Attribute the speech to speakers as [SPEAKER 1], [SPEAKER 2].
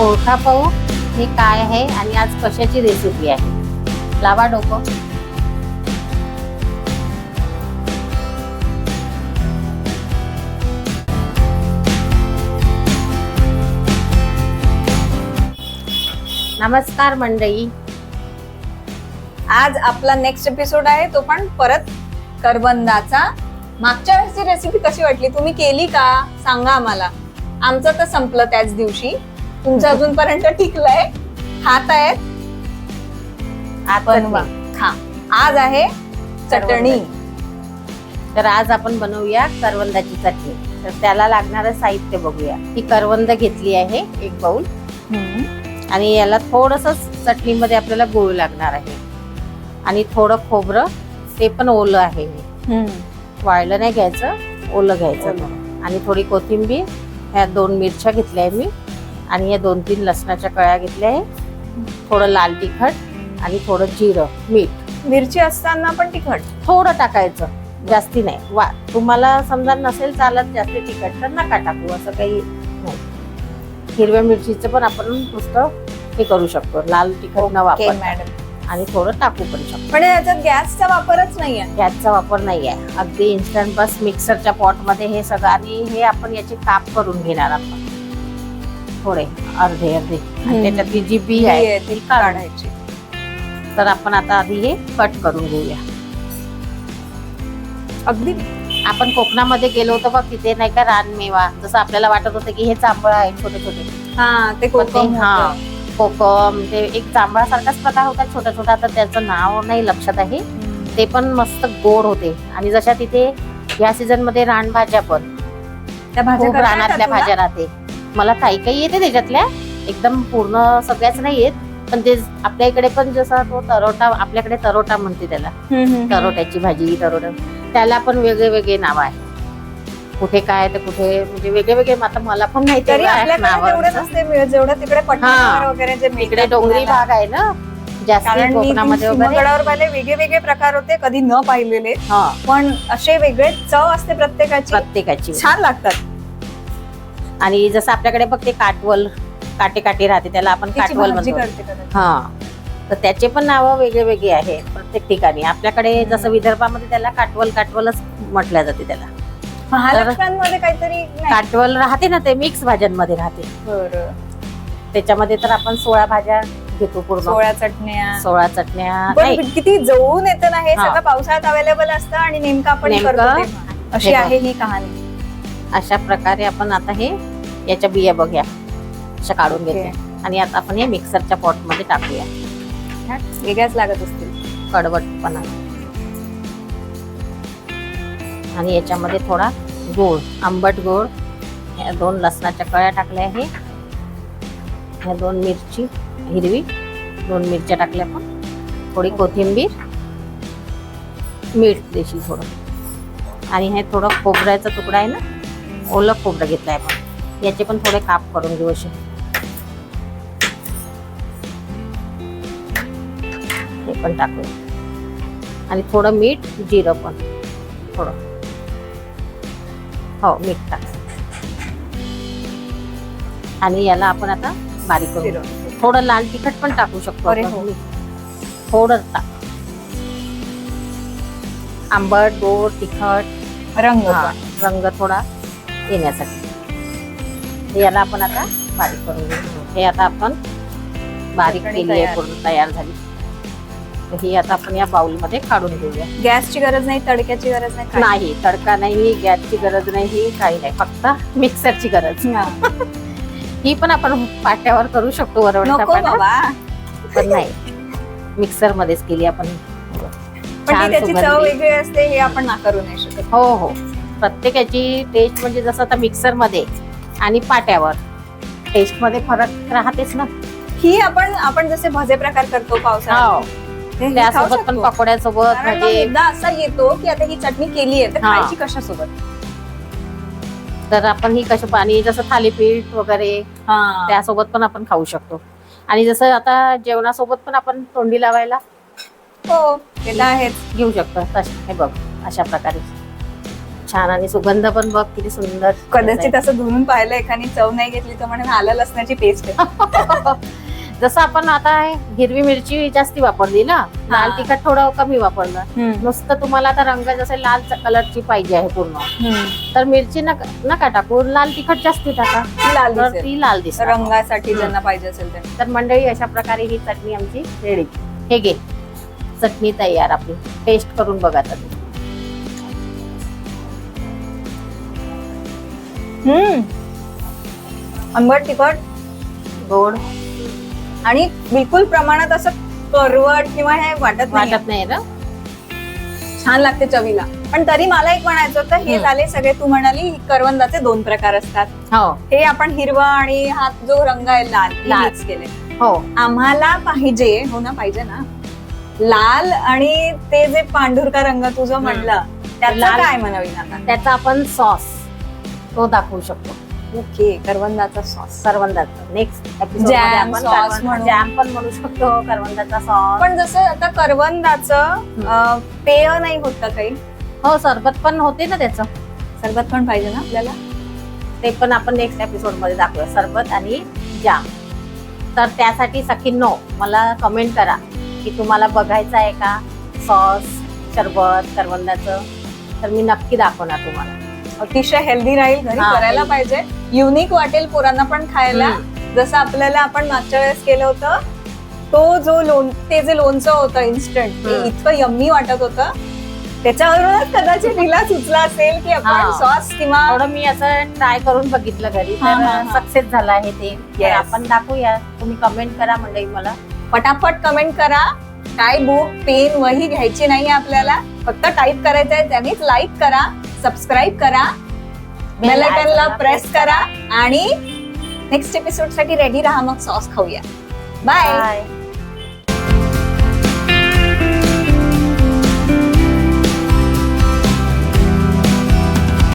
[SPEAKER 1] ओळखा पाहू हे काय आहे आणि आज कशाची रेसिपी आहे? लावा डोकं. नमस्कार मंडळी.
[SPEAKER 2] आज आपला नेक्स्ट एपिसोड आहे तो पण परत करवंदाचा मागच्या वेळेसची रेसिपी कशी वाटली? तुम्ही केली का? सांगा आम्हाला. आमचं तर संपलं त्याच दिवशी. तुमचं अजूनपर्यंत टिकलंय. खात आहेत.
[SPEAKER 1] आज
[SPEAKER 2] बनवा खा आज आहे चटणी.
[SPEAKER 1] तर आज आपण बनवूया करवंदाची चटणी. तर त्याला लागणारं साहित्य बघूया. ही करवंद घेतली आहे एक बाउल. आणि याला थोडस चटणीमध्ये आपल्याला गुळ लागणार आहे. आणि थोडं खोबरं ते पण ओलं आहे. वाळलं नाही घ्यायचं ओलं घ्यायचं. आणि थोडी कोथिंबीर ह्या दोन मिरच्या घेतल्या आहे मी. आणि या दोन तीन लसणाच्या कळ्या घेतल्या आहे. थोडं लाल तिखट आणि थोडं जिरं मीठ.
[SPEAKER 2] मिरची असताना पण तिखट?
[SPEAKER 1] थोडं टाकायचं. जास्ती नाही. वा तुम्हाला समजा नसेल चालत जास्ती तिखट तर नका टाकू. असं काही नाही. हिरव्या मिरचीचं पण आपण नुसतं हे करू शकतो. लाल तिखट न वापर
[SPEAKER 2] मॅडम.
[SPEAKER 1] आणि थोडं टाकू पण शकतो.
[SPEAKER 2] पण याच्यात गॅसचा वापरच नाहीये.
[SPEAKER 1] गॅसचा वापर नाही आहे अगदी इन्स्टंट बस मिक्सरच्या पॉटमध्ये हे सगळं आणि हे आपण याचे काप करून घेणार आपण थोडे अर्धे अर्धे. आणि. त्याच्यातली जी बी आहे ती काढायची. तर आपण आता आधी हे कट करून घेऊया.
[SPEAKER 2] अगदी.
[SPEAKER 1] आपण कोकणामध्ये गेलो होतो बघ तिथे नाही का रानमेवा. जसं आपल्याला वाटत होतं की हे जांभळ आहे छोटे छोटे
[SPEAKER 2] हा ते कोकम
[SPEAKER 1] हा. कोकम ते एक जांभळासारखाच प्रकार होता छोटा छोटा आता त्याचं नाव नाही लक्षात आहे. ते पण मस्त गोड होते. आणि जशा तिथे या सीझनमध्ये रानभाज्या पण.
[SPEAKER 2] त्या भाज्या
[SPEAKER 1] रानातल्या
[SPEAKER 2] तुला?
[SPEAKER 1] भाज्या राहते. मला काही काही येते त्याच्यातल्या. एकदम पूर्ण सगळ्याच नाही येत. पण ते आपल्या इकडे पण जसा तो तरोटा आपल्याकडे तरोटा म्हणते त्याला. तरोट्याची भाजी तरोटा. त्याला पण वेगळे वेगळे नाव आहे कुठे काय तर कुठे म्हणजे वेगळे वेगळे आता मला पण माहिती
[SPEAKER 2] तरी जेवढं तिकडे वगैरे
[SPEAKER 1] डोंगरी. भाग आहे ना कोकणामध्ये
[SPEAKER 2] वेगळे वेगळे प्रकार होते कधी न पाहिलेले. पण असे वेगळे चव असते प्रत्येकाची.
[SPEAKER 1] प्रत्येकाची.
[SPEAKER 2] छान लागतात.
[SPEAKER 1] आणि जसं आपल्याकडे बघ ते काटवल काटे काटे राहते त्याला आपण काटवल म्हणतो. हा तर त्याचे पण नावं वेगळे वेगळे आहे प्रत्येक ठिकाणी आपल्याकडे जसं विदर्भामध्ये त्याला काटवल काटवलच म्हटल्या जाते त्याला
[SPEAKER 2] काहीतरी.
[SPEAKER 1] काटवल राहते ना ते मिक्स भाज्यांमध्ये राहते. त्याच्यामध्ये तर आपण सोळा भाज्या घेतो पूर्ण
[SPEAKER 2] सोळ्या चटण्या
[SPEAKER 1] सोळा चटण्या
[SPEAKER 2] किती जवळून येतं ना हे. सगळं पावसाळ्यात अवेलेबल असतं आणि नेमकं आपण. अशी. आहे ही कहाणी
[SPEAKER 1] अशा प्रकारे आपण आता हे याच्या बिया बघूया. अशा काढून. घेतो. आणि आता आपण हे मिक्सरच्या पॉटमध्ये टाकूया
[SPEAKER 2] वेगळ्याच लागत असतील.
[SPEAKER 1] कडवटपणा. आणि याच्यामध्ये थोडा गोड आंबट गोड ह्या दोन लसणाच्या कळ्या टाकल्या आहे. ह्या दोन मिरची हिरवी दोन मिरच्या टाकल्या पण थोडी कोथिंबीर मीठ देशी थोडं. आणि हे थोडं खोबऱ्याचा तुकडा आहे ना? ओलं खोबरं घेतलं आहे आपण याचे पण थोडे काप करून घेऊ असे हे पण टाकूया आणि थोडं मीठ जिरं पण थोडं हो मीठ टाक आणि याला आपण आता बारीक करू. थोडं लाल तिखट पण टाकू शकतो.
[SPEAKER 2] हो.
[SPEAKER 1] थोडं टाक आंबट गोड तिखट
[SPEAKER 2] रंग.
[SPEAKER 1] रंग थोडा येण्यासाठी. हे याला आपण आता बारीक करून घेऊ. हे आता आपण बारीक केली आहे
[SPEAKER 2] तयार.
[SPEAKER 1] पूर्ण तयार झाली. ही आता आपण या बाउलमध्ये काढून घेऊया.
[SPEAKER 2] गॅसची गरज नाही तडक्याची गरज नाही.
[SPEAKER 1] नाही तडका नाही गॅसची गरज नाही काही नाही. फक्त मिक्सरची गरज.
[SPEAKER 2] हा.
[SPEAKER 1] पण आपण पाट्यावर करू शकतो वरवडचा पण नाही. मिक्सर मध्येच केली आपण.
[SPEAKER 2] पण त्याची चव. वेगळी असते हे आपण नाकारू नाही शकत.
[SPEAKER 1] हो हो. प्रत्येकाची टेस्ट म्हणजे जसं आता मिक्सरमध्ये आणि पाट्यावर. टेस्टमध्ये फरक राहतेच ना.
[SPEAKER 2] ही आपण आपण जसे भजे प्रकार करतो पावसाळ्यात
[SPEAKER 1] हो.
[SPEAKER 2] खाऊ
[SPEAKER 1] त्यासोबत पण
[SPEAKER 2] शकतो.
[SPEAKER 1] पकोड्यासोबत
[SPEAKER 2] कारण मग
[SPEAKER 1] म्हणजे
[SPEAKER 2] एकदा असा येतो की आता ही चटणी केली आहे तर
[SPEAKER 1] हा.
[SPEAKER 2] खायची कशासोबत?
[SPEAKER 1] तर आपण ही कशी पाणी जसं थालीपीठ वगैरे
[SPEAKER 2] त्या
[SPEAKER 1] त्यासोबत पण आपण खाऊ शकतो. आणि जसं आता जेवणासोबत पण आपण तोंडी लावायला
[SPEAKER 2] हो ते तर आहेच.
[SPEAKER 1] घेऊ शकतो. तश- हे बघ अशा प्रकारे. छान आणि सुगंध पण बघ किती सुंदर.
[SPEAKER 2] कदाचित असं धुवून पाहिलं एखादी चव नाही घेतली तर म्हणून आलं लसणाची पेस्ट
[SPEAKER 1] जसं आपण आता हिरवी मिरची जास्ती वापरली ना लाल. तिखट थोडं कमी वापरलं. नुसतं तुम्हाला आता रंग जसे लाल कलरची पाहिजे आहे पूर्ण. तर मिरची नका नका टाकू लाल तिखट जास्ती टाका.
[SPEAKER 2] लाल.
[SPEAKER 1] ती लाल दिसते
[SPEAKER 2] रंगासाठी. ज्यांना पाहिजे असेल
[SPEAKER 1] तर मंडळी अशा प्रकारे ही चटणी आमची रेडी हे घे. चटणी तयार आपली. टेस्ट करून बघा आता
[SPEAKER 2] हम्म. आंबट तिखट
[SPEAKER 1] गोड.
[SPEAKER 2] आणि बिलकुल प्रमाणात असं करवट किंवा हे वाटत नाही.
[SPEAKER 1] वाटत नाही ना?
[SPEAKER 2] छान लागते चवीला. पण तरी मला एक म्हणायचं होतं हे. झाले सगळे तू म्हणाली करवंदाचे दोन प्रकार असतात.
[SPEAKER 1] हो.
[SPEAKER 2] हे आपण हिरवा आणि हा जो रंग आहे लाल
[SPEAKER 1] लाल.
[SPEAKER 2] मिक्स केले
[SPEAKER 1] हो.
[SPEAKER 2] आम्हाला पाहिजे हो ना पाहिजे ना? लाल आणि ते जे पांढुरका रंग तुझं म्हणलं त्याचं
[SPEAKER 1] लाल.
[SPEAKER 2] काय म्हणावी आता?
[SPEAKER 1] त्याचा आपण सॉस. तो दाखवू शकतो.
[SPEAKER 2] ओके करवंदाचा सॉस
[SPEAKER 1] करवंदाचा. नेक्स्ट
[SPEAKER 2] sauce म्हणू.
[SPEAKER 1] जॅम पण म्हणू शकतो करवंदाचा सॉस
[SPEAKER 2] पण जसं आता करवंदाचं अं, पेय नाही होत का काही.
[SPEAKER 1] हो सरबत पण होते ना त्याचं.
[SPEAKER 2] सरबत पण पाहिजे ना आपल्याला?
[SPEAKER 1] ते पण आपण नेक्स्ट एपिसोडमध्ये दाखवूया. सरबत आणि जाम तर त्यासाठी सखींनो मला कमेंट करा की तुम्हाला बघायचं आहे का सॉस सरबत करवंदाचं? तर मी नक्की दाखवणार तुम्हाला.
[SPEAKER 2] अतिशय हेल्दी राहील घरी
[SPEAKER 1] हा,
[SPEAKER 2] करायला. पाहिजे युनिक वाटेल पोरांना पण खायला. जसं आपल्याला आपण मागच्या वेळेस केलं होतं तो जो लोण ते जे लोणचं होतं इन्स्टंट ते
[SPEAKER 1] हम्म.
[SPEAKER 2] इतकं यम्मी वाटत होतं त्याच्यावरूनच कदाचित तिला सुचला असेल की आपण
[SPEAKER 1] हा.
[SPEAKER 2] सॉस किंवा
[SPEAKER 1] थोडं मी असं ट्राय करून बघितलं घरी
[SPEAKER 2] हा, हा,
[SPEAKER 1] तर
[SPEAKER 2] हा.
[SPEAKER 1] सक्सेस झालं आहे ते तर
[SPEAKER 2] Yes.
[SPEAKER 1] आपण दाखवूया तुम्ही कमेंट करा मंडळी मला
[SPEAKER 2] पटापट कमेंट करा काय बुक पेन वही घ्यायची नाही आपल्याला फक्त टाईप करायचं आहे त्यांनीच लाईक करा सबस्क्राईब करा बेल आयकॉनला प्रेस करा आणि नेक्स्ट एपिसोडसाठी रेडी राहा मग सॉस खाऊया. बाय.